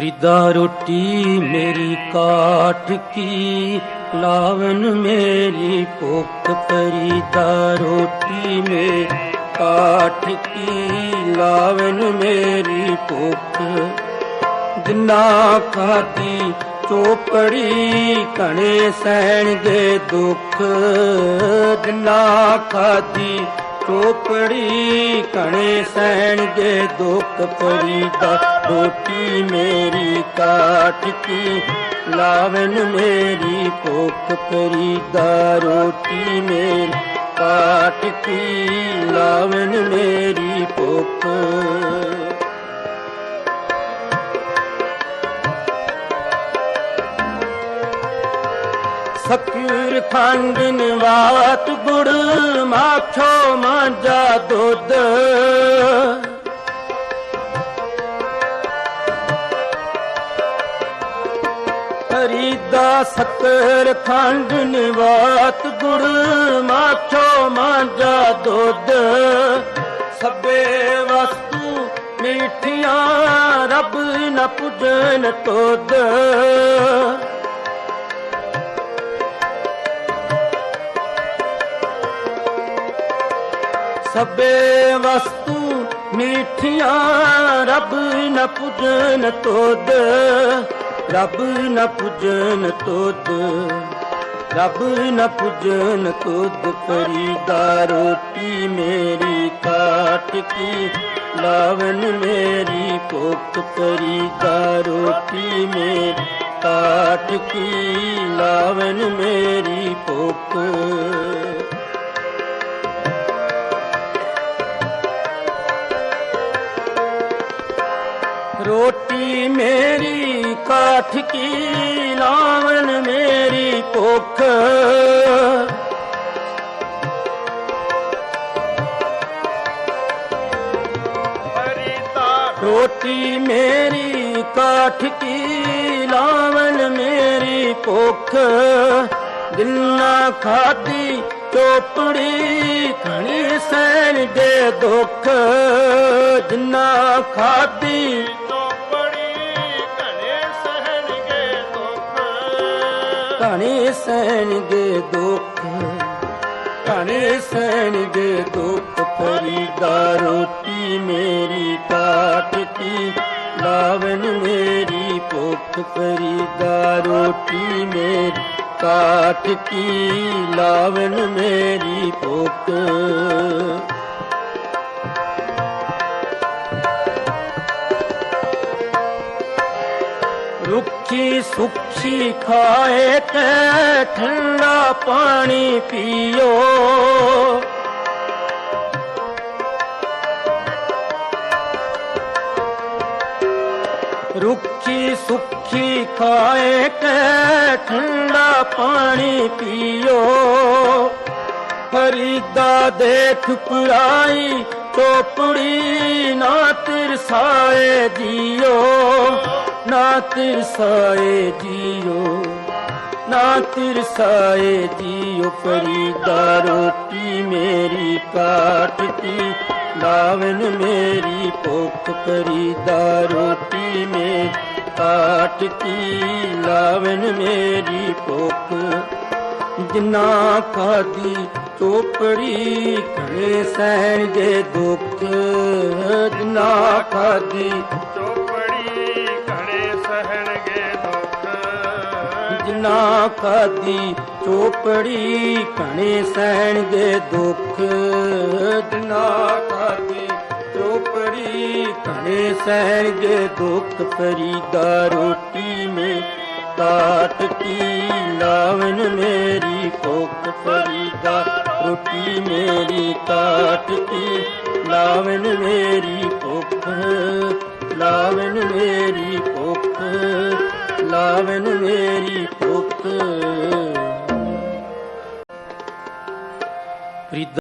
ਪ੍ਰੀਦਾ ਰੋਟੀ ਮੇਰੀ ਕਾਠ ਕੀ ਲਾਵਨ ਮੇਰੀ ਭੁੱਖ ਪ੍ਰੀਦਾ ਰੋਟੀ ਮੇਰੀ ਕਾਠ ਕੀ ਲਾਵਨ ਮੇਰੀ ਭੁੱਖ। ਜਿੰਨਾ ਖਾਦੀ ਚੋਪੜੀ ਕਣੇ ਸਹਿਣਗੇ ਦੁੱਖ, ਜਿੰਨਾ ਖਾਦੀ ਚੋਪੜੀ ਕਣੇ ਸਹਿਣਗੇ ਦੁੱਖ ਪਰੀਦਾ ਰੋਟੀ ਮੇਰੀ ਕਾਟ ਕੀ ਲਾਵਨ ਮੇਰੀ ਭੁੱਖ ਪਰੀਦਾ ਰੋਟੀ ਮੇਰੀ ਕਾਟ ਕੀ ਲਾਵਨ ਮੇਰੀ ਭੁੱਖ ਸਕਿਰ ਖੰਡ ਨਿਵਾਤ ਗੁੜ ਮਾਖੋ ਮਾਂਜਾ ਦੁੱਧ। ਹਰੀਦਾ ਸਕਿਰ ਖੰਡ ਨਿਵਾਤ ਗੁੜ ਮਾਖੋ ਮਾਂਜਾ ਦੁੱਧ। ਸਭੇ ਵਸਤੂ ਮਿੱਠੀਆਂ ਰੱਬ ਨ ਪੁੱਜਨ ਤੁਧ। ਸਭੇ ਵਸਤੂ ਮੀਠੀਆਂ, ਰੱਬ ਨ ਪੁੱਜਨ ਤੋਦ ਰੱਬ ਨ ਪੁੱਜਨ ਤੋਦ ਰੱਬ ਨ ਪੁੱਜਨ ਤੋਦ ਫਰੀਦਾ ਰੋਟੀ ਮੇਰੀ ਕਾਟ ਕੀ ਲਾਵਨ ਮੇਰੀ ਭੁੱਖ ਫਰੀਦਾ ਰੋਟੀ ਮੇਰੀ ਕਾਟ ਕੀ ਲਾਵਨ ਮੇਰੀ ਭੁੱਖ। ਕਾਠ ਕੀ ਲਾਵਣ ਮੇਰੀ ਭੁੱਖ? ਰੋਟੀ ਮੇਰੀ ਕਾਠ ਕੀ ਲਾਵਣ ਮੇਰੀ ਭੁੱਖ? ਜਿੰਨਾ ਖਾਦੀ ਚੋਪੜੀ ਖਣੀ ਸੈਨ ਦੇ ਦੁੱਖ। ਜਿੰਨਾ ਖਾਦੀ ਕਣੇ ਸਹਿਣਗੇ ਦੁੱਖ ਕਣੇ ਸਹਿਣਗੇ ਦੁੱਖ ਫਰੀਦਾ ਰੋਟੀ ਮੇਰੀ ਕਾਟ ਕੀ ਲਾਵਨ ਮੇਰੀ ਭੁੱਖ ਫਰੀਦਾ ਰੋਟੀ ਮੇਰੀ ਕਾਟ ਕੀ ਲਾਵਨ ਮੇਰੀ ਭੁੱਖ। ਰੁੱਖੀ ਸੁਖੀ ਖਾਏ ਤੇ ਠੰਡਾ ਪਾਣੀ ਪੀਓ। ਰੁੱਖੀ ਸੁਖੀ ਖਾਏ ਤੇ ਠੰਡਾ ਪਾਣੀ ਪੀਓ। ਫਰੀਦਾ ਦੇਖ ਪੁਰਾਈ ਟੋਪੜੀ ਨਾ ਤਿਰਸਾਏ ਦੀ ਨਾ ਤਿਰਸਾਏ ਜੀਓ ਨਾ ਤਿਰਸਾਏ ਜੀਓ, ਫਰੀਦਾ ਰੋਟੀ ਮੇਰੀ ਕਾਟਤੀ ਲਾਵਨ ਮੇਰੀ ਭੁੱਖ ਫਰੀਦਾ ਰੋਟੀ ਮੇਰੀ ਕਾਟਤੀ ਲਾਵਨ ਮੇਰੀ ਭੁੱਖ ਜਿੰਨਾ ਖਾਦੀ ਚੋਪੜੀ ਕਣੇ ਸਹਿਣਗੇ ਦੁੱਖ, ਜਿੰਨਾ ਖਾਦੀ ਚੋਪੜੀ ਸਹਿਣਗੇ ਦੁੱਖ। ਜਿੰਨਾ ਖਾਦੀ ਚੋਪੜੀ ਘਣੇ ਸਹਿਣਗੇ ਦੁੱਖ। ਜਿੰਨਾ ਖਾਦੀ ਚੋਪੜੀ ਕਣੇ ਸਹਿਣਗੇ ਦੁੱਖ। ਫਰੀਦਾ ਰੋਟੀ ਮੇ ਕਾਟ ਕੀ ਲਾਵਨ ਮੇਰੀ ਭੁੱਖ ਫਰੀਦਾ ਰੋਟੀ ਮੇਰੀ ਤਾਟ ਕੀ ਲਾਵਨ ਮੇਰੀ ਭੁੱਖ ਲਾਵਨ ਮੇਰੀ ਭੁੱਖ ਲਾਵਨ ਮੇਰੀ ਭੁੱਖ ਫਰੀਦਾ